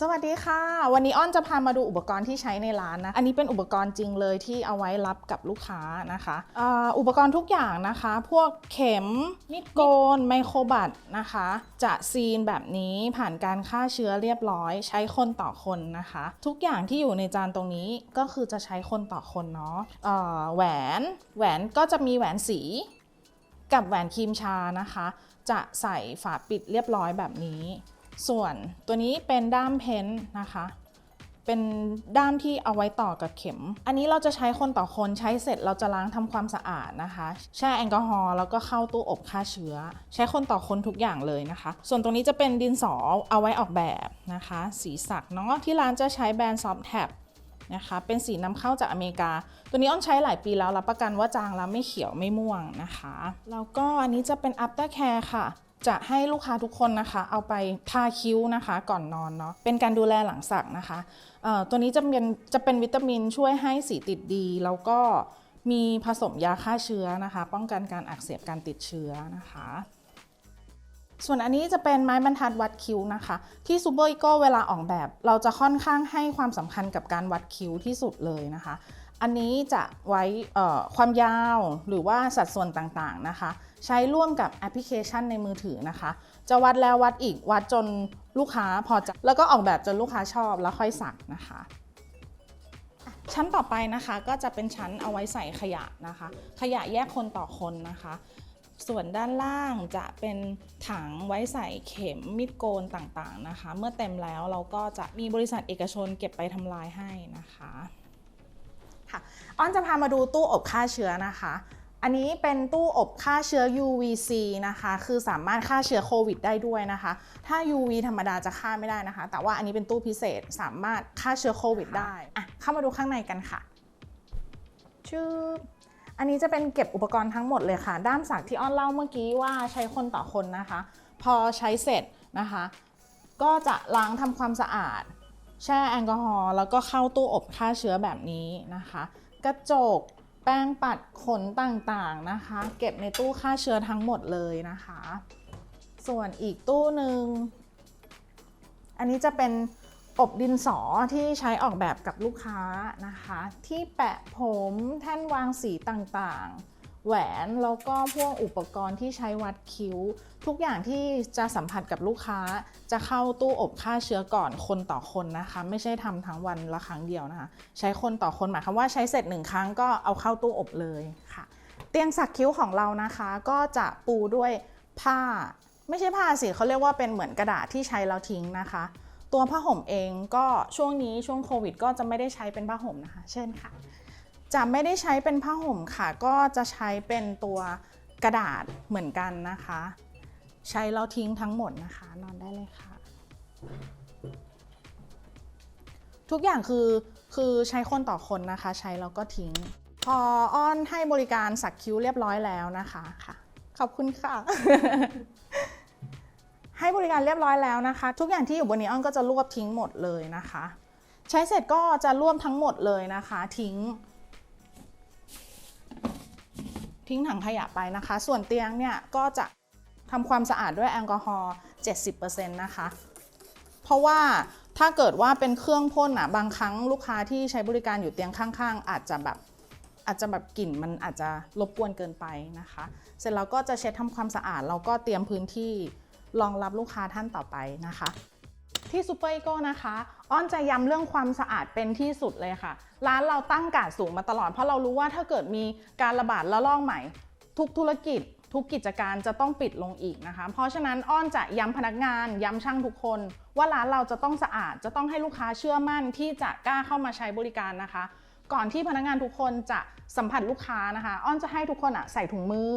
สวัสดีค่ะ วันนี้อ้อนจะพามาดูอุปกรณ์ที่ใช้ในร้านนะ อันนี้เป็นอุปกรณ์จริงเลยที่เอาไว้รับกับลูกค้านะคะอ,อุปกรณ์ทุกอย่างนะคะ พวกเข็มมีดโกน ไมโครบัตนะคะ จะซีนแบบนี้ผ่านการฆ่าเชื้อเรียบร้อย ใช้คนต่อคนนะคะ ทุกอย่างที่อยู่ในจานตรงนี้ก็คือจะใช้คนต่อคนเนาะแหวนแหวนก็จะมีแหวนสีกับแหวนครีมชานะคะ จะใส่ฝาปิดเรียบร้อยแบบนี้ ส่วนตัวนี้เป็นด้ามเพ้นท์นะคะ เป็นด้ามที่เอาไว้ต่อกับเข็ม อันนี้เราจะใช้คนต่อคนใช้เสร็จเราจะล้างทำความสะอาดนะคะ แช่แอลกอฮอล์แล้วก็เข้าตู้อบฆ่าเชื้อ ใช้คนต่อคนทุกอย่างเลยนะคะ ส่วนตรงนี้จะเป็นดินสอเอาไว้ออกแบบนะคะ สีสักเนาะที่ร้านจะใช้แบรนด์ซอฟแท็บนะคะเป็นสีนำเข้าจากอเมริกา ตัวนี้อ้อนใช้หลายปีแล้วรับประกันว่าจางแล้วไม่เขียวไม่ม่วงนะคะ แล้วก็อันนี้จะเป็น after care ค่ะ จะให้ลูกค้าทุกคนนะคะ เอาไปทาคิ้วนะคะ ก่อนนอนเนาะเป็นการดูแลหลังสักนะคะตัวนี้จะเป็นจะเป็นวิตามินช่วยให้สีติดดี แล้วก็มีผสมยาฆ่าเชื้อนะคะ ป้องกันการอักเสบการติดเชื้อนะคะส่วนอันนี้จะเป็นไม้บรรทัดวัดคิ้วนะคะ ที่ซูเปอร์อีโก้เวลาออกแบบ เราจะค่อนข้างให้ความสำคัญกับการวัดคิ้วที่สุดเลยนะคะ อันนี้จะไว้ความยาวหรือว่าสัดส่วนต่างๆนะคะ ใช้ร่วมกับแอปพลิเคชันในมือถือนะคะ จะวัดแล้ววัดอีกวัดจนลูกค้าพอใจแล้วก็ออกแบบจนลูกค้าชอบแล้วค่อยสั่งนะคะชั้นต่อไปนะคะก็จะเป็นชั้นเอาไว้ใส่ขยะนะคะ ขยะแยกคนต่อคนนะคะ ส่วนด้านล่างจะเป็นถังไว้ใส่เข็มมีดโกนต่างๆนะคะ เมื่อเต็มแล้วเราก็จะมีบริษัทเอกชนเก็บไปทำลายให้นะคะ อ้อนจะพามาดูตู้อบฆ่าเชื้อนะคะ อันนี้เป็นตู้อบฆ่าเชื้อ UVC นะคะ คือสามารถฆ่าเชื้อโควิดได้ด้วยนะคะ ถ้า UV ธรรมดาจะฆ่าไม่ได้นะคะ แต่ว่าอันนี้เป็นตู้พิเศษสามารถฆ่าเชื้อโควิดได้อะเข้ามาดูข้างในกันค่ะชื่ออันนี้จะเป็นเก็บอุปกรณ์ทั้งหมดเลยค่ะ ด้ามสักที่อ้อนเล่าเมื่อกี้ว่าใช้คนต่อคนนะคะ พอใช้เสร็จนะคะ ก็จะล้างทำความสะอาด แช่แอลกอฮอล์แล้วก็เข้าตู้อบฆ่าเชื้อแบบนี้นะคะ กระจกแป้งปัดขนต่างๆนะคะ เก็บในตู้ฆ่าเชื้อทั้งหมดเลยนะคะ ส่วนอีกตู้หนึ่งอันนี้จะเป็นอบดินสอที่ใช้ออกแบบกับลูกค้านะคะ ที่แปะผมแท่นวางสีต่างๆ แหวนแล้วก็พวกอุปกรณ์ที่ใช้วัดคิ้ว ทุกอย่างที่จะสัมผัสกับลูกค้า จะเข้าตู้อบฆ่าเชื้อก่อนคนต่อคนนะคะ ไม่ใช่ทำทั้งวันละครั้งเดียวนะคะ ใช้คนต่อคนหมายความว่าใช้เสร็จหนึ่งครั้งก็เอาเข้าตู้อบเลยค่ะ เตียงสักคิ้วของเรานะคะ ก็จะปูด้วยผ้า ไม่ใช่ผ้าสิเขาเรียกว่าเป็นเหมือนกระดาษที่ใช้แล้วทิ้งนะคะ ตัวผ้าห่มเองก็ช่วงนี้ช่วงโควิด ก็จะไม่ได้ใช้เป็นผ้าห่มนะคะ เช่นค่ะ จะไม่ได้ใช้เป็นผ้าห่มค่ะ ก็จะใช้เป็นตัวกระดาษเหมือนกันนะคะ ใช้แล้วทิ้งทั้งหมดนะคะ นอนได้เลยค่ะ ทุกอย่างคือคือใช้คนต่อคนนะคะ ใช้แล้วก็ทิ้ง พออ้อนให้บริการสักคิ้วเรียบร้อยแล้วนะคะค่ะ ขอบคุณค่ะให้บริการเรียบร้อยแล้วนะคะ ทุกอย่างที่อยู่บนนี้อ้อนก็จะรวบทิ้งหมดเลยนะคะ ใช้เสร็จก็จะรวบทั้งหมดเลยนะคะ ทิ้ง ทิ้งถังขยะไปนะคะ ส่วนเตียงเนี่ยก็จะทำความสะอาดด้วยแอลกอฮอล์70%นะคะ เพราะว่าถ้าเกิดว่าเป็นเครื่องพ่นอะบางครั้งลูกค้าที่ใช้บริการอยู่เตียงข้างๆ อาจจะแบบอาจจะแบบกลิ่นมันอาจจะรบกวนเกินไปนะคะ เสร็จแล้วก็จะเช็ดทำความสะอาดแล้วก็เตรียมพื้นที่รองรับลูกค้าท่านต่อไปนะคะ ที่ซูเปอร์อีโก้นะคะ อ้อนจะย้ำเรื่องความสะอาดเป็นที่สุดเลยค่ะ ร้านเราตั้งการดสูงมาตลอด เพราะเรารู้ว่าถ้าเกิดมีการระบาดระลอกใหม่ ทุกธุรกิจ ทุกกิจการจะต้องปิดลงอีกนะคะ เพราะฉะนั้นอ้อนจะย้ำพนักงาน ย้ำช่างทุกคน ว่าร้านเราจะต้องสะอาด จะต้องให้ลูกค้าเชื่อมั่นที่จะกล้าเข้ามาใช้บริการนะคะ ก่อนที่พนักงานทุกคนจะสัมผัสลูกค้านะคะ อ้อนจะให้ทุกคนอะใส่ถุงมือ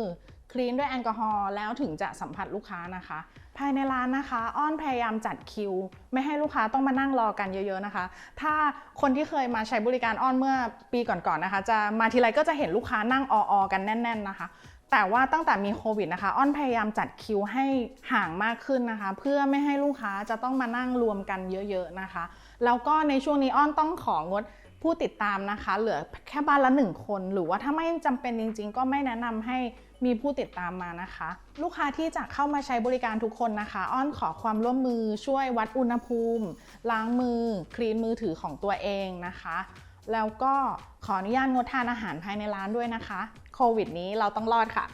คลีนด้วยแอลกอฮอล์แล้วถึงจะสัมผัสลูกค้านะคะ ภายในร้านนะคะ อ้อนพยายามจัดคิว ไม่ให้ลูกค้าต้องมานั่งรอกันเยอะ ๆนะคะ ถ้าคนที่เคยมาใช้บริการอ้อนเมื่อปีก่อนๆนะคะ จะมาทีไรก็จะเห็นลูกค้านั่งออๆกันแน่น ๆนะคะ แต่ว่าตั้งแต่มีโควิดนะคะอ้อนพยายามจัดคิวให้ห่างมากขึ้นนะคะ เพื่อไม่ให้ลูกค้าจะต้องมานั่งรวมกันเยอะ ๆนะคะ แล้วก็ในช่วงนี้อ้อนต้องของด ผู้ติดตามนะคะ เหลือแค่บ้านละหนึ่งคน หรือว่าถ้าไม่จำเป็นจริง ๆ ก็ไม่แนะนำให้มีผู้ติดตามมานะคะ ลูกค้าที่จะเข้ามาใช้บริการทุกคนนะคะ อ้อนขอความร่วมมือช่วยวัดอุณหภูมิ ล้างมือ คลีนมือถือของตัวเองนะคะ แล้วก็ขออนุญาตงดทานอาหารภายในร้านด้วยนะคะ โควิดนี้เราต้องรอดค่ะ